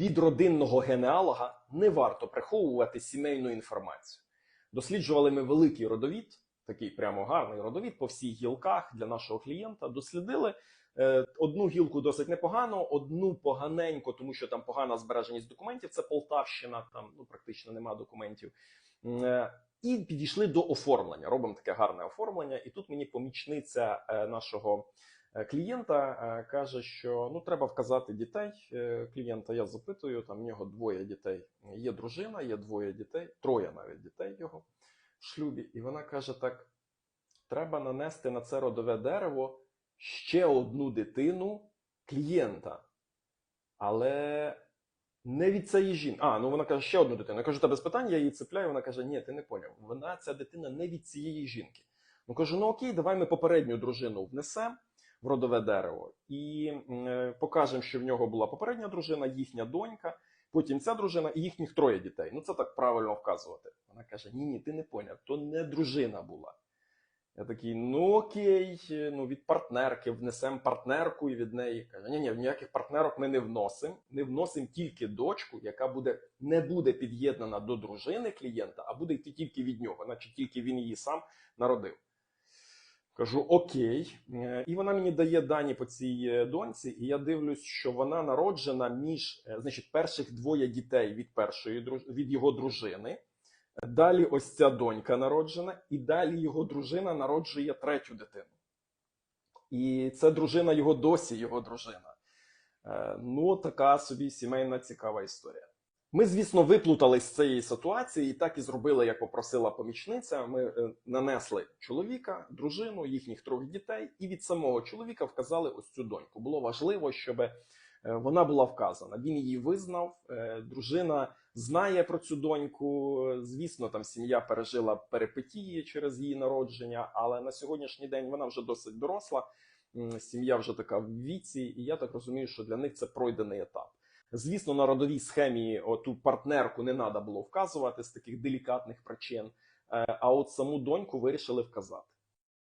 від родинного генеалога не варто приховувати сімейну інформацію. Досліджували ми великий родовід, такий прямо гарний родовід по всіх гілках для нашого клієнта. Дослідили е, одну гілку досить непогано, одну поганенько, тому що там погана збереженість документів. Це Полтавщина, там ну практично нема документів. Е, І підійшли до оформлення. Робимо таке гарне оформлення. І тут мені помічниця е, нашого клієнта е, каже, що ну треба вказати дітей. Е, Клієнта я запитую, там в нього двоє дітей. Є дружина, є двоє дітей, троє навіть дітей його в шлюбі. І вона каже: так: треба нанести на це родове дерево ще одну дитину клієнта. Але не від цієї жінки. А, ну вона каже, ще одну дитину. Я кажу, та без питань, я її цепляю. Вона каже, ні, ти не поняв. Вона ця дитина не від цієї жінки. Ну кажу, ну окей, давай ми попередню дружину внесемо в родове дерево і е, покажемо, що в нього була попередня дружина, їхня донька, потім ця дружина і їхніх троє дітей. Ну це так правильно вказувати. Вона каже: Ні, ні, ти не поняв, то не дружина була. Я такий, ну окей, ну від партнерки внесемо партнерку і від неї. Каже, ні, ні, ніяких партнерок ми не вносимо. Ми вносимо тільки дочку, яка буде не буде під'єднана до дружини клієнта, а буде йти тільки від нього, значить тільки він її сам народив. Кажу окей. Е, І вона мені дає дані по цій е, доньці, і я дивлюсь, що вона народжена між е, значить, перших двоє дітей від першої від його дружини. Далі ось ця донька народжена, і далі його дружина народжує третю дитину. І це дружина його досі, його дружина. Ну, така собі сімейна цікава історія. Ми, звісно, виплутались з цієї ситуації і так і зробили, як попросила помічниця. Ми е, нанесли чоловіка, дружину, їхніх трьох дітей, і від самого чоловіка вказали ось цю доньку. Було важливо, щоб е, вона була вказана. Він її визнав. е, Дружина знає про цю доньку. Звісно, там сім'я пережила перипетії через її народження, але на сьогоднішній день вона вже досить доросла. Сім'я вже така в віці, і я так розумію, що для них це пройдений етап. Звісно, на родовій схемі оту партнерку не треба було вказувати з таких делікатних причин, е, а от саму доньку вирішили вказати.